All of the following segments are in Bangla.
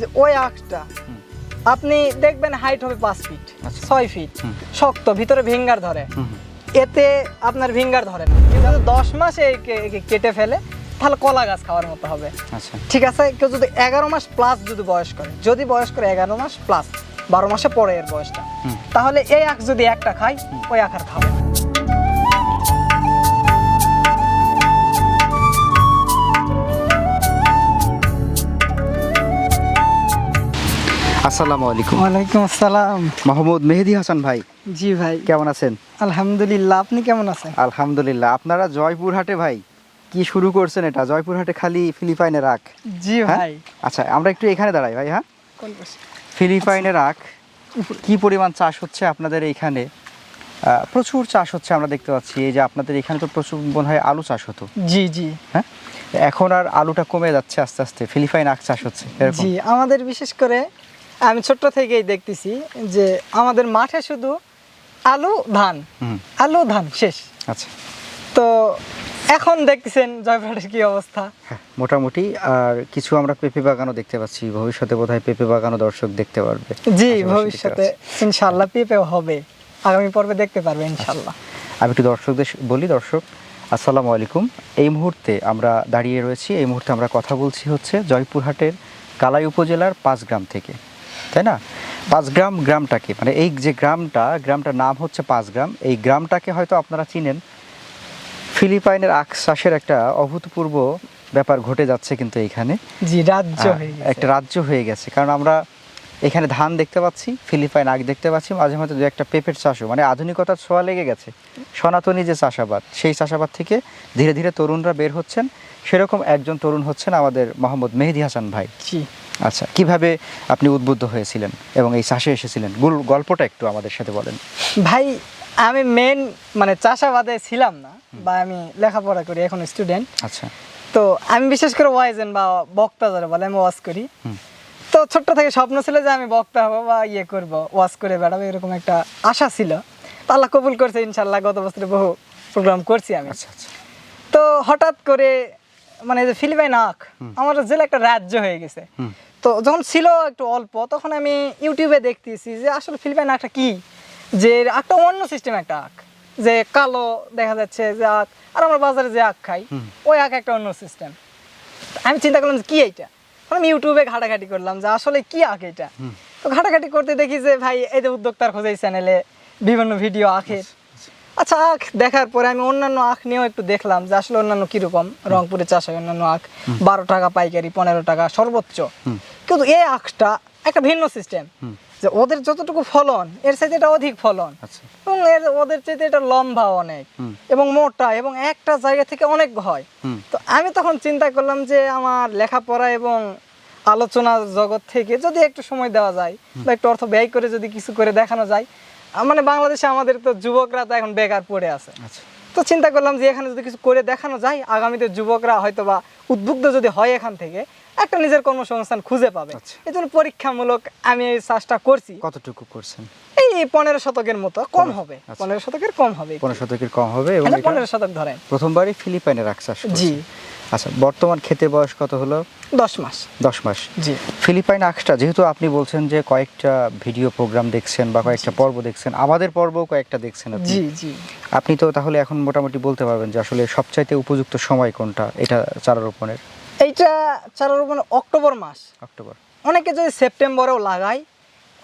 যে ওই আখটা আপনি দেখবেন হাইট হবে পাঁচ ফিট আচ্ছা। ছয় ফিট শক্ত ভিতরে ভিঙ্গার ধরে। এতে আপনার ভিঙ্গার ধরে না। কিন্তু দশ মাসে কেটে ফেলে তাহলে কলা গাছ খাওয়ার মতো হবে। আচ্ছা। ঠিক আছে? কেউ যদি এগারো মাস প্লাস যদি বয়স করে যদি বয়স করে এগারো মাস প্লাস বারো মাসে পরে এর বয়সটা তাহলে এই আখ যদি একটা খাই ওই আখ আর খাবে আসসালামু আলাইকুম। ওয়ালাইকুম আসসালাম। মাহমুদ মেহেদি হাসান ভাই। জি ভাই। কেমন আছেন? আলহামদুলিল্লাহ আপনি কেমন আছেন? আলহামদুলিল্লাহ। আপনারা জয়পুরহাটে ভাই কি শুরু করছেন এটা? জয়পুরহাটে খালি ফিলিপাইনের আখ। জি হ্যাঁ? ভাই। আচ্ছা আমরা একটু এখানে দাঁড়াই ভাই হ্যাঁ? ফিলিপাইনের আখ কি পরিমাণ চাষ হচ্ছে আপনাদের এইখানে প্রচুর চাষ হচ্ছে আমরা দেখতে পাচ্ছি। এই যে আপনাদের এখানে তো প্রচুর মনে হয় আলু চাষ হতো। জি জি। হ্যাঁ? এখন আর আলুটা কমে যাচ্ছে আস্তে আস্তে। ফিলিপাইন আখ চাষ হচ্ছে জি আমাদের বিশেষ করে আমি ছোট্ট থেকেই দেখতেছি যে আমাদের মাঠে শুধু আলু ধান। আলু ধান শেষ। আচ্ছা। তো এখন দেখতেছেন জয়পুরহাটের কি অবস্থা। হ্যাঁ মোটামুটি আর কিছু আমরা পেঁপে বাগানও দেখতে পাচ্ছি। ভবিষ্যতে বোধহয় পেঁপে বাগানও দর্শক দেখতে পারবে। জি ভবিষ্যতে ইনশাল্লাহ পেঁপেও হবে। আগামী পর্বে দেখতে পারবে ইনশাল্লাহ আমি একটু দর্শকদের বলি দর্শক আসসালামু আলাইকুম। এই মুহূর্তে আমরা দাঁড়িয়ে রয়েছি। এই মুহূর্তে আমরা কথা বলছি হচ্ছে জয়পুরহাটের কালাই উপজেলার পাঁচগ্রাম থেকে। তাই না? পাঁচগ্রাম গ্রামটাকে মানে এই যে গ্রামটা গ্রামটার নাম হচ্ছে পাঁচ গ্রাম। এই গ্রামটাকে হয়তো আপনারা চিনেন। ফিলিপাইনের আখ চাষের একটা অভূতপূর্ব ব্যাপার ঘটে যাচ্ছে কিন্তু এইখানে। জি রাজ্য হ্যাঁ, একটা রাজ্য হয়ে গেছে। কারণ আমরা এখানে ধান দেখতে পাচ্ছি ফিলিপাইন আখ দেখতে পাচ্ছি মাঝে মাঝে দু একটা পেঁপের চাষও মানে আধুনিকতার ছোঁয়া লেগে গেছে। সনাতনী যে চাষাবাদ সেই চাষাবাদ থেকে ধীরে ধীরে তরুণরা বের হচ্ছেন। সেরকম একজন তরুণ হচ্ছেন আমাদের মোহাম্মদ মেহেদি হাসান ভাই। জি। আচ্ছা কীভাবে আপনি উদ্বুদ্ধ হয়েছিলেন এবং এই চাষে এসেছিলেন? গুল- গল্পটা একটু আমাদের সাথে বলেন। ভাই আমি মেন মানে চাষাবাদে ছিলাম না বা আমি লেখাপড়া করি এখন স্টুডেন্ট আচ্ছা। তো আমি বিশেষ করে ওয়াইজেন বা বক্তা যারা বলে আমি ওয়াজ করি। তো ছোট্ট থেকে স্বপ্ন ছিল যে আমি বক্তা হব বা ইয়ে করব ওয়াজ করে বেড়াবো এরকম একটা আশা ছিল। তো আল্লাহ কবুল করছে ইনশাল্লাহ গত বছরে বহু প্রোগ্রাম করছি আমি। আচ্ছা আচ্ছা। তো হঠাৎ করে মানে যে ফিলিপাইন আখ আমার জেলা একটা রাজ্য হয়ে গেছে। তো যখন ছিল একটু অল্প তখন আমি ইউটিউবে দেখতেছি যে আসলে ফিলিপাইন আখটা কি? যে আখটা অন্য সিস্টেম একটা আখ যে কালো দেখা যাচ্ছে যে আখ আর আমরা বাজারে যে আখ খাই ওই আখ একটা অন্য সিস্টেম আমি চিন্তা করলাম যে কি এইটা? আমি ইউটিউবে ঘাটাঘাটি করলাম যে আসলে কি আখ এটা তো ঘাটাঘাটি করতে দেখি যে ভাই এই যে উদ্যোক্তার খোঁজে চ্যানেলে বিভিন্ন ভিডিও আখের আচ্ছা আখ দেখার পরে আমি অন্যান্য আখ নিয়েও একটু দেখলাম যে আসলে অন্যান্য কীরকম রংপুরে চাষ হয় অন্যান্য আখ। বারো টাকা পাইকারি পনেরো টাকা সর্বোচ্চ। কিন্তু এই আখটা একটা ভিন্ন সিস্টেম যে ওদের যতটুকু ফলন এর চাইতে এটা অধিক ফলন। আচ্ছা। এবং এর ওদের চাইতে এটা লম্বা অনেক। এবং মোটা এবং একটা জায়গা থেকে অনেক হয়। তো আমি তখন চিন্তা করলাম যে আমার লেখাপড়া এবং আলোচনা জগৎ থেকে যদি একটু সময় দেওয়া যায় বা একটু অর্থ ব্যয় করে যদি কিছু করে দেখানো যায় মানে বাংলাদেশে আমাদের তো যুবকরা তো এখন বেকার পড়ে আছে। আচ্ছা। তো চিন্তা করলাম যে এখানে যদি কিছু করে দেখানো যায় আগামীতে যুবকরা হয়তো বা উদ্বুদ্ধ যদি হয় এখান থেকে একটা নিজের কর্মসংস্থান খুঁজে পাবে। আচ্ছা। এই জন্য পরীক্ষামূলক আমি এই চাষটা করছি। কতটুকু করছেন? এই পনেরো শতকের মতো কম হবে। আচ্ছা। পনেরো শতকের কম হবে। পনেরো শতকের কম হবে এবং পনেরো শতক ধরেন। প্রথমবারই ফিলিপাইনের আখ চাষ জি। আচ্ছা বর্তমান খেতে বয়স কত হলো? দশ মাস। দশ মাস। জি। ফিলিপাইন আখটা যেহেতু আপনি বলছেন যে কয়েকটা ভিডিও প্রোগ্রাম দেখছেন বা কয়েকটা পর্ব দেখছেন আমাদের পর্বও কয়েকটা দেখছেন জি জি। আপনি তো তাহলে এখন মোটামুটি বলতে পারবেন যে আসলে সবচাইতে উপযুক্ত সময় কোনটা এটা চারা রোপণের এইটা চারা রোপণ অক্টোবর মাস। অক্টোবর। অনেকে যদি সেপ্টেম্বরেও লাগায়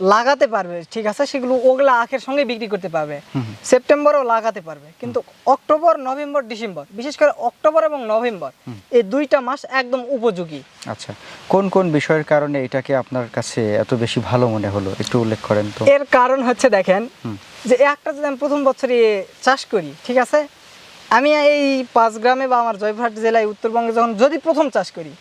লাগাতে পারবে ঠিক আছে? সেগুলো ওগুলা আখের সঙ্গে বিক্রি করতে পারবে। সেপ্টেম্বরেও লাগাতে পারবে। কিন্তু অক্টোবর নভেম্বর ডিসেম্বর বিশেষ করে অক্টোবর এবং নভেম্বর এই দুইটা মাস একদম উপযোগী। আচ্ছা কোন কোন বিষয়ের কারণে এটাকে আপনার কাছে এত বেশি ভালো মনে হলো? একটু উল্লেখ করেন তো। এর কারণ হচ্ছে দেখেন যে একটা যদি আমি প্রথম বছরই চাষ করি ঠিক আছে? আমি এই পাঁচ গ্রামে বা আমার জয়পুরহাট জেলায় উত্তরবঙ্গে যখন যদি প্রথম চাষ করি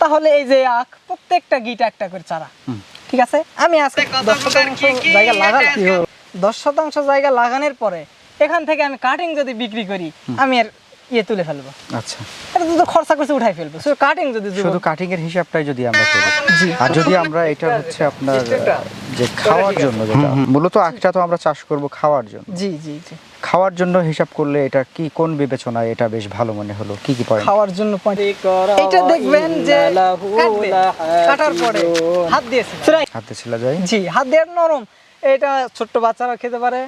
তাহলে এই যে আখ প্রত্যেকটা গিট একটা করে চারা। ঠিক আছে? আমি আজকে দশ শতাংশ জায়গা লাগালাম দশ শতাংশ জায়গা লাগানোর পরে এখান থেকে আমি কাটিং যদি বিক্রি করি আমি এর ইয়ে তুলে ফেলব। আচ্ছা। এটা তো খরচা করছে উঠাই ফেলব। শুধু কাটিং যদি শুধু কাটিং এর হিসাবটাই যদি আমরা করি। জি। আর যদি আমরা এটা হচ্ছে আপনার যে খাওয়ার জন্য যেটা মূলত আখটা তো আমরা চাষ করব খাওয়ার জন্য। জি জি জি। খাওয়ার জন্য হিসাব করলে এটা কি কোন বিবেচনায় এটা বেশ ভালো মনে হলো? কি কি পয়েন্ট খাওয়ার জন্য point। এটা দেখবেন যে কাটার পরে হাত দিয়েছিল হাতে ছিল যায়? জি হাত দিয়ে নরম। এটা ছোট্ট বাচ্চারাও খেতে পারে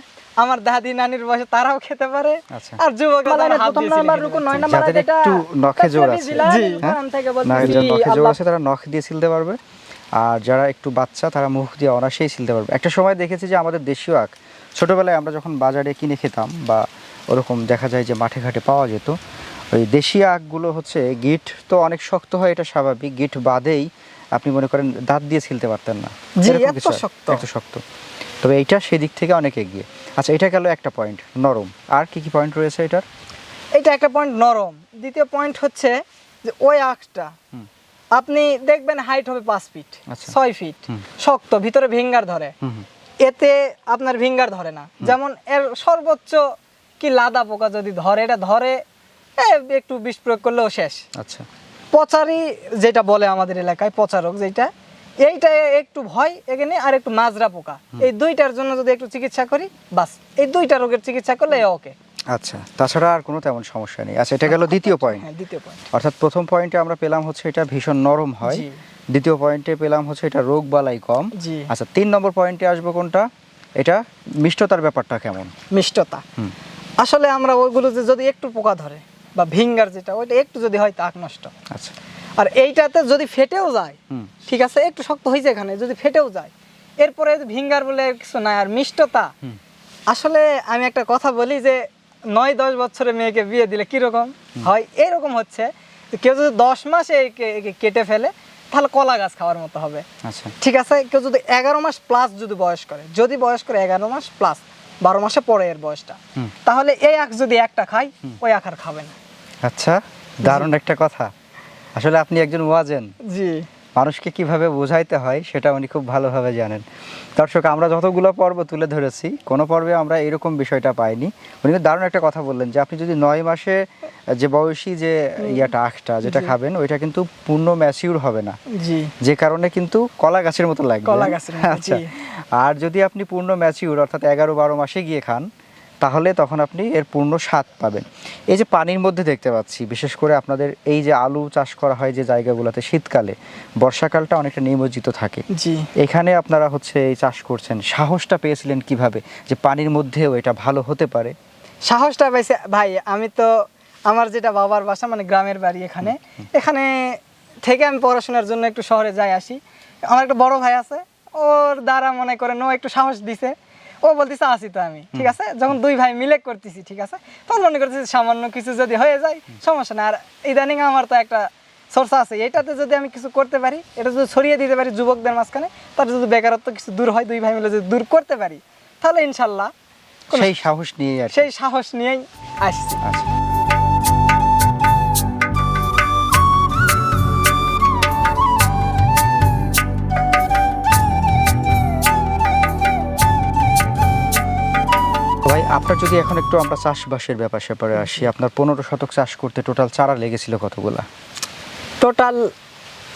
আমার দাদি নানির বয়সে তারাও খেতে পারে আচ্ছা। আর যুবক প্রথম নাম্বার রুকু নয় নাম্বার যেটা একটু নখে জোর আছে। জি। হ্যাঁ? থেকে না বলছি নখে জোর আছে তারা নখ দিয়ে ছিলতে পারবে। আর যারা একটু বাচ্চা তারা মুখ দিয়ে অনাসেই ছিলতে পারবে। একটা সময় দেখেছি যে আমাদের দেশীয় আখ ছোটোবেলায় আমরা যখন বাজারে কিনে খেতাম বা ওরকম দেখা যায় যে মাঠে ঘাটে পাওয়া যেত ওই দেশি আখগুলো হচ্ছে গিট তো অনেক শক্ত হয় এটা স্বাভাবিক। গিট বাদেই আপনি মনে করেন দাঁত দিয়ে ছিলতে পারতেন না। এত শক্ত। তবে এইটা সেদিক থেকে অনেক এগিয়ে। আচ্ছা এটা গেল একটা পয়েন্ট নরম। আর কি কি পয়েন্ট রয়েছে এটার? এটা একটা পয়েন্ট নরম। দ্বিতীয় পয়েন্ট হচ্ছে যে ওই আখটা। আপনি দেখবেন হাইট হবে পাঁচ ফিট আচ্ছা। ছয় ফিট শক্ত ভিতরে ভেঙ্গার ধরে। এতে আপনার ভিঙ্গার ধরে না। যেমন এর সর্বোচ্চ কি লাদা পোকা যদি ধরে এটা ধরে একটু বিষ প্রয়োগ করলেও শেষ। আচ্ছা। পচারি যেটা বলে আমাদের এলাকায় পচারক যেটা এইটা একটু ভয় এখানে আর একটু মাজরা পোকা। এই দুইটার জন্য যদি একটু চিকিৎসা করি বাস। এই দুইটা রোগের চিকিৎসা করলে ওকে। আচ্ছা তাছাড়া আর কোনো তেমন সমস্যা নেই। আচ্ছা এটা গেল দ্বিতীয় পয়েন্ট হ্যাঁ দ্বিতীয় পয়েন্ট অর্থাৎ প্রথম পয়েন্টে আমরা পেলাম হচ্ছে এটা ভীষণ নরম হয়। দ্বিতীয় পয়েন্টে পেলাম হচ্ছে এটা রোগ বালাই কম। জি। আচ্ছা তিন নম্বর পয়েন্টে আসব কোনটা? এটা মিষ্টতার ব্যাপারটা কেমন? মিষ্টতা। হুম। আসলে আমরা ওইগুলোতে যদি একটু পোকা ধরে বা ভিঙ্গার যেটা ওইটা একটু যদি হয় তাক নষ্ট। আচ্ছা। আর এইটাতে যদি ফেটেও যায় হুম। ঠিক আছে একটু শক্ত হয়েছে এখানে যদি ফেটেও যায় এরপরে ভিঙ্গার বলে কিছু নাই আর মিষ্টতা আসলে আমি একটা কথা বলি যে নয় দশ বছরের মেয়েকে বিয়ে দিলে কীরকম হয়? এরকম হচ্ছে। কেউ যদি দশ মাসে কেটে ফেলে তাহলে কলা গাছ খাওয়ার মতো হবে। আচ্ছা। ঠিক আছে? কেউ যদি এগারো মাস প্লাস যদি বয়স করে যদি বয়স করে এগারো মাস প্লাস বারো মাসে পরে এর বয়সটা তাহলে এই আখ যদি একটা খাই ওই আখ আর খাবে না। আচ্ছা দারুণ একটা কথা। আসলে আপনি একজন ওয়াজেন জি। মানুষকে কীভাবে বোঝাইতে হয় সেটা উনি খুব ভালোভাবে জানেন। দর্শক আমরা যতগুলো পর্ব তুলে ধরেছি কোনো পর্বে আমরা এরকম বিষয়টা পাইনি। উনি দারুণ একটা কথা বললেন যে আপনি যদি নয় মাসে যে বয়সী যে ইয়াটা আখটা যেটা খাবেন ওইটা কিন্তু পূর্ণ ম্যাচিউর হবে না। যে কারণে কিন্তু কলা গাছের মতো লাগবে। আচ্ছা। আর যদি আপনি পূর্ণ ম্যাচিউর অর্থাৎ এগারো বারো মাসে গিয়ে খান তাহলে তখন আপনি এর পূর্ণ স্বাদ পাবেন। এই যে পানির মধ্যে দেখতে পাচ্ছি বিশেষ করে আপনাদের এই যে আলু চাষ করা হয় যে জায়গাগুলোতে শীতকালে বর্ষাকালটা অনেকটা নিমজ্জিত থাকে। জি। এখানে আপনারা হচ্ছে এই চাষ করছেন। সাহসটা পেয়েছিলেন কীভাবে? যে পানির মধ্যেও এটা ভালো হতে পারে? সাহসটা পাইছে ভাই আমি তো আমার যেটা বাবার বাসা মানে গ্রামের বাড়ি এখানে এখানে থেকে আমি পড়াশোনার জন্য একটু শহরে যাই আসি। আমার একটা বড় ভাই আছে ওর দ্বারা মনে করেন ও একটু সাহস দিছে। ও বলতেছে আসি তো আমি। ঠিক আছে? যখন দুই ভাই মিলে করতেছি ঠিক আছে? তখন মনে করতেছি সামান্য কিছু যদি হয়ে যায় সমস্যা না আর ইদানিং আমার তো একটা সোর্স আছে এটাতে যদি আমি কিছু করতে পারি এটা যদি ছড়িয়ে দিতে পারি যুবকদের মাঝখানে তাহলে যদি বেকারত্ব কিছু দূর হয় দুই ভাই মিলে যদি দূর করতে পারি তাহলে ইনশাল্লাহ সেই সাহস নিয়ে সেই সাহস নিয়েই আসছি। আচ্ছা। আপনার যদি এখন একটু আমরা চাষবাসের ব্যাপার স্যাপারে আসি আপনার পনেরো শতক চাষ করতে টোটাল চারা লেগেছিল কতগুলা? টোটাল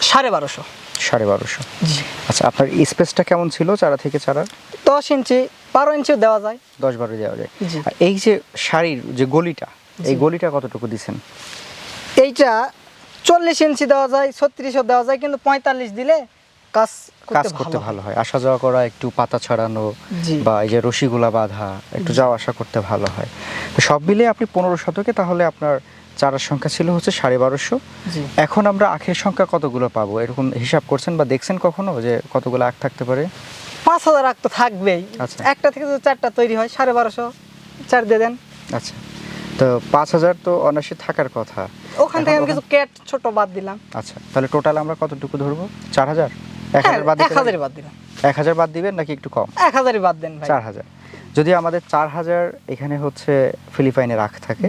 সাড়ে বারোশো। সাড়ে বারোশো। আচ্ছা আপনার স্পেসটা কেমন ছিল চারা থেকে চারা? দশ ইঞ্চি বারো ইঞ্চিও দেওয়া যায়। দশ বারো দেওয়া যায়। আর এই যে শাড়ির যে গলিটা এই গলিটা কতটুকু দিছেন? এইটা চল্লিশ ইঞ্চি দেওয়া যায় ছত্রিশও দেওয়া যায় কিন্তু পঁয়তাল্লিশ দিলে কাজ কাজ করতে ভালো হয়। আসা যাওয়া করা একটু পাতা ছড়ানো বা এই যে রশিগুলা বাঁধা একটু যাওয়া আসা করতে ভালো হয়। তো সব মিলিয়ে আপনি পনেরো শতকে তাহলে আপনার চারার সংখ্যা ছিল হচ্ছে সাড়ে বারোশো। এখন আমরা আখের সংখ্যা কতগুলো পাবো? এরকম হিসাব করছেন বা দেখছেন কখনো যে কতগুলো আখ থাকতে পারে? পাঁচ হাজার আখ তো থাকবেই। আচ্ছা। একটা থেকে যদি চারটা তৈরি হয় সাড়ে বারোশো চার দিয়ে দেন। আচ্ছা। তো পাঁচ হাজার তো অনায়াসে থাকার কথা। ওখান থেকে আমি কিছু ক্যাট ছোট বাদ দিলাম। আচ্ছা তাহলে টোটাল আমরা কতটুকু ধরবো? চার হাজার? এক হাজার বাদ এক দিতে বাদ দিলাম। এক হাজার বাদ দিবেন নাকি একটু কম? এক হাজারই বাদ দেন চার হাজার। যদি আমাদের চার হাজার এখানে হচ্ছে ফিলিপাইনে রাখ থাকে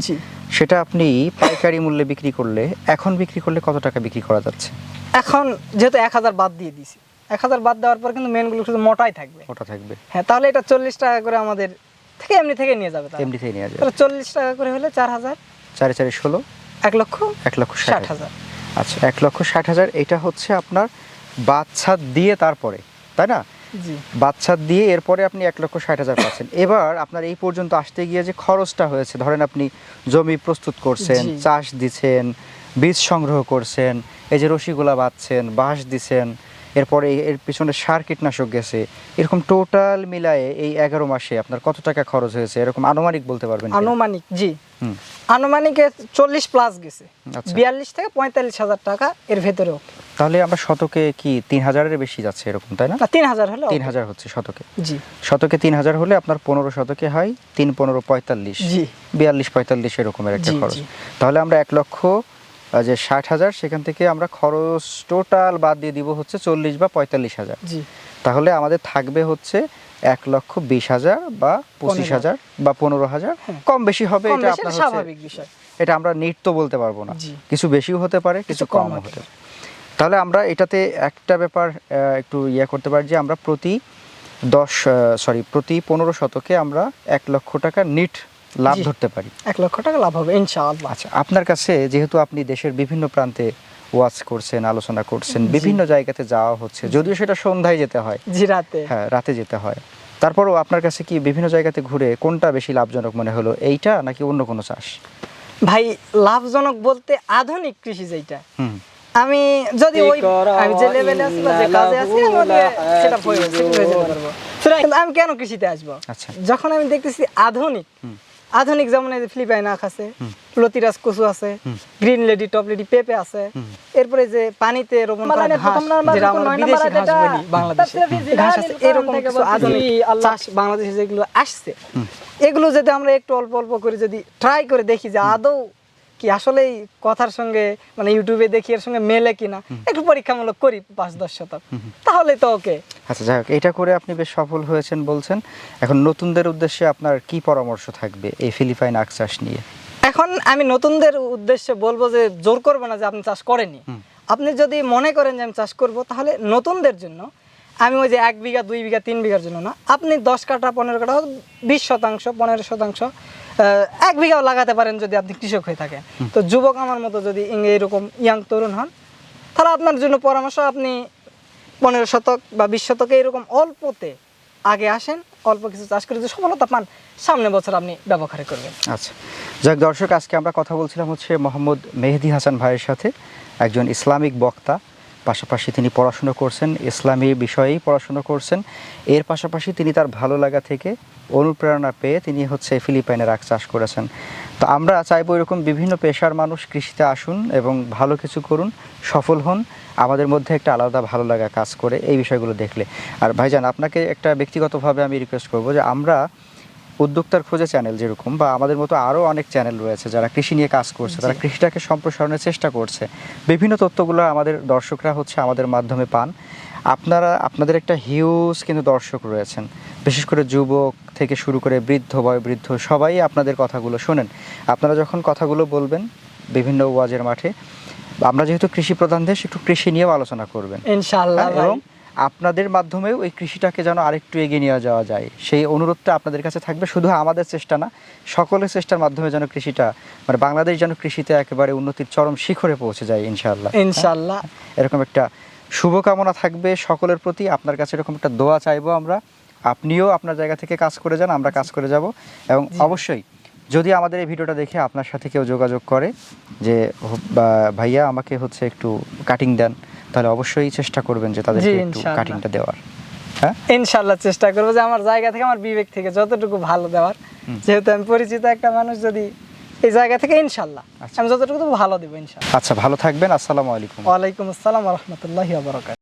সেটা আপনি পাইকারি মূল্যে বিক্রি করলে এখন বিক্রি করলে কত টাকা বিক্রি করা যাচ্ছে? এখন যেহেতু এক হাজার বাদ দিয়ে দিছি এক হাজার বাদ দেওয়ার পর কিন্তু মেনগুলো শুধু মোটাই থাকবে। ওটা থাকবে। হ্যাঁ তাহলে এটা চল্লিশ টাকা করে আমাদের থেকে এমনি থেকে নিয়ে যাবে এমনি থেকে নেওয়া যায় তাহলে চল্লিশ টাকা করে হলে চার হাজার। চারে চারে ষোলো? এক লক্ষ এক লক্ষ ষাট হাজার। আচ্ছা এক লক্ষ ষাট হাজার এটা হচ্ছে আপনার বাচ্চা দিয়ে তারপরে তাই না? বাচ্চা দিয়ে এরপরে আপনি এক লক্ষ ষাট হাজার পাচ্ছেন। এবার আপনার এই পর্যন্ত আসতে গিয়ে যে খরচটা হয়েছে ধরেন আপনি জমি প্রস্তুত করছেন চাষ দিচ্ছেন বীজ সংগ্রহ করছেন এই যে রশিগুলা বাঁধছেন বাঁশ দিছেন এরপরে এর পিছনে সার কীটনাশক গেছে। এরকম টোটাল মিলায়ে এই এগারো মাসে আপনার কত টাকা খরচ হয়েছে? এরকম আনুমানিক বলতে পারবেন আনুমানিক জি। আনুমানিক চল্লিশ প্লাস গেছে। আচ্ছা। বিয়াল্লিশ থেকে পঁয়তাল্লিশ হাজার টাকা এর ভেতরেও তাহলে আমরা শতকে কি তিন হাজারের বেশি যাচ্ছে এরকম তাই না? তিন হাজার হলে তিন হাজার হচ্ছে শতকে। জি। শতকে তিন হাজার হলে আপনার পনেরো শতকে হয় তিন পনেরো পঁয়তাল্লিশ। জি। বিয়াল্লিশ পঁয়তাল্লিশ এরকমের একটা খরচ। তাহলে আমরা এক লক্ষ যে ষাট হাজার সেখান থেকে আমরা খরচ টোটাল বাদ দিয়ে দিব হচ্ছে চল্লিশ বা পঁয়তাল্লিশ হাজার। তাহলে আমাদের থাকবে হচ্ছে এক লক্ষ বিশ হাজার বা পঁচিশ হাজার বা পনেরো হাজার। হ্যাঁ। কম বেশি হবে এটা আপনার স্বাভাবিক বিষয়। এটা আমরা নিট তো বলতে পারব না। কিছু বেশিও হতে পারে কিছু কম হতে পারে। তাহলে আমরা এটাতে একটা ব্যাপার একটু ইয়ে করতে পারি যে আমরা প্রতি দশ সরি প্রতি পনেরো শতকে আমরা এক লক্ষ টাকা নিট লাভ ধরতে পারি। এক লক্ষ টাকা লাভ হবে ইনশাআল্লাহ। আচ্ছা আপনার কাছে যেহেতু আপনি দেশের বিভিন্ন প্রান্তে ওয়াচ করছেন আলোচনা করছেন বিভিন্ন জায়গাতে যাওয়া হচ্ছে যদিও সেটা সন্ধ্যায় যেতে হয়। জি রাতে। হ্যাঁ রাতে যেতে হয়। তারপরও আপনার কাছে কি বিভিন্ন জায়গাতে ঘুরে কোনটা বেশি লাভজনক মনে হলো এইটা নাকি অন্য কোনো চাষ? ভাই লাভজনক বলতে আধুনিক কৃষি যেটা আমি যদি ওই আমি যে লেভেলে আছি বা যে কাজে আছি আমি সেটা হয়ে যেতে পারব। আমি কেন কৃষিতে আসব? আচ্ছা। যখন আমি দেখতেছি আধুনিক হুম। আধুনিক যেমন যে ফিলিপাইন আখ আছে লতিরাজ কচু আছে গ্রিন লেডি টপ লেডি পেপে আছে। এরপরে যে পানিতে রোপণ করা মালানে ঘাস যেটা আমরা বিদেশি ঘাস বলি বাংলাদেশে। ঘাস আছে এরকম কিছু আধুনিক চাষ বাংলাদেশে যেগুলো আসছে এগুলো যদি আমরা একটু অল্প অল্প করে যদি ট্রাই করে দেখি যে আদৌ কি আসলেই কথার সঙ্গে মানে ইউটিউবে দেখি এর সঙ্গে মেলে কিনা একটু পরীক্ষামূলক করি পাঁচ দশ শতক। তাহলে তো ওকে আচ্ছা যাই হোক এটা করে আপনি বেশ সফল হয়েছেন বলছেন। এখন নতুনদের উদ্দেশ্যে আপনার কি পরামর্শ থাকবে এই ফিলিপাইন আখ চাষ নিয়ে? এখন আমি নতুনদের উদ্দেশ্যে বলব যে জোর করব না যে আপনি চাষ করেনি আপনি যদি মনে করেন যে আমি চাষ করব তাহলে নতুনদের জন্য আমি ওই যে এক বিঘা দুই বিঘা তিন বিঘার জন্য না আপনি দশ কাঠা পনেরো কাঠা বিশ শতাংশ পনেরো শতাংশ এক বিঘাও লাগাতে পারেন যদি আপনি কৃষক হয়ে থাকেন। তো যুবক আমার মতো যদি এরকম ইয়াং তরুণ হন তাহলে আপনার জন্য পরামর্শ আপনি পনেরো শতক বা বিশ শতকে এরকম অল্পতে আগে আসেন অল্প কিছু চাষ করে যদি সফলতা পান সামনে বছর আপনি ব্যবহার করবেন। আচ্ছা। যাক দর্শক আজকে আমরা কথা বলছিলাম হচ্ছে মোহাম্মদ মেহেদি হাসান ভাইয়ের সাথে একজন ইসলামিক বক্তা। পাশাপাশি তিনি পড়াশুনো করছেন, ইসলামী বিষয়েই পড়াশুনো করছেন। এর পাশাপাশি তিনি তার ভালো লাগা থেকে অনুপ্রেরণা পেয়ে তিনি হচ্ছে ফিলিপাইনের আখ চাষ করেছেন। তো আমরা চাইব এরকম বিভিন্ন পেশার মানুষ কৃষিতে আসুন এবং ভালো কিছু করুন, সফল হন। আমাদের মধ্যে একটা আলাদা ভালো লাগা কাজ করে এই বিষয়গুলো দেখলে। আর ভাইজান, আপনাকে একটা ব্যক্তিগতভাবে আমি রিকোয়েস্ট করব যে আমরা উদ্যোক্তার খোঁজে চ্যানেল যেরকম বা আমাদের মতো আরও অনেক চ্যানেল রয়েছে যারা কৃষি নিয়ে কাজ করছে তারা কৃষিটাকে সম্প্রসারণের চেষ্টা করছে। বিভিন্ন তথ্যগুলো আমাদের দর্শকরা হচ্ছে আমাদের মাধ্যমে পান। আপনারা আপনাদের একটা হিউজ কিন্তু দর্শক রয়েছেন। বিশেষ করে যুবক থেকে শুরু করে বৃদ্ধ বয়োবৃদ্ধ সবাই আপনাদের কথাগুলো শোনেন। আপনারা যখন কথাগুলো বলবেন বিভিন্ন ওয়াজের মাঠে আমরা যেহেতু কৃষি প্রধান দেশ একটু কৃষি নিয়েও আলোচনা করবেন। ইনশাআল্লাহ হ্যাঁ, এবং আপনাদের মাধ্যমেও এই কৃষিটাকে যেন আরেকটু এগিয়ে নিয়ে যাওয়া যায়। সেই অনুরোধটা আপনাদের কাছে থাকবে শুধু আমাদের চেষ্টা না সকলের চেষ্টার মাধ্যমে যেন কৃষিটা মানে বাংলাদেশ যেন কৃষিতে একেবারে উন্নতির চরম শিখরে পৌঁছে যায় ইনশাল্লাহ ইনশাল্লাহ এরকম একটা শুভকামনা থাকবে সকলের প্রতি। আপনার কাছে এরকম একটা দোয়া চাইব আমরা। আপনিও আপনার জায়গা থেকে কাজ করে যান আমরা কাজ করে যাব। এবং অবশ্যই যদি আমাদের এই ভিডিওটা দেখে আপনার সাথে কেউ যোগাযোগ করে যে ভাইয়া আমাকে হচ্ছে একটু কাটিং দেন তাহলে অবশ্যই চেষ্টা করবেন যে তাদেরকে একটু কাটিংটা দেওয়ার। হ্যাঁ? ইনশাআল্লাহ চেষ্টা করব যে আমার জায়গা থেকে আমার বিবেক থেকে যতটুকু ভালো দেওয়ার। যেহেতু আমি পরিচিত একটা মানুষ যদি এই জায়গা থেকে ইনশাআল্লাহ। আচ্ছা। আমি যতটুকু ভালো দেবো ইনশাআল্লাহ। আচ্ছা ভালো থাকবেন। আসসালামু আলাইকুম। ওয়ালাইকুম আসসালাম রহমতুল্লাহ বরকাত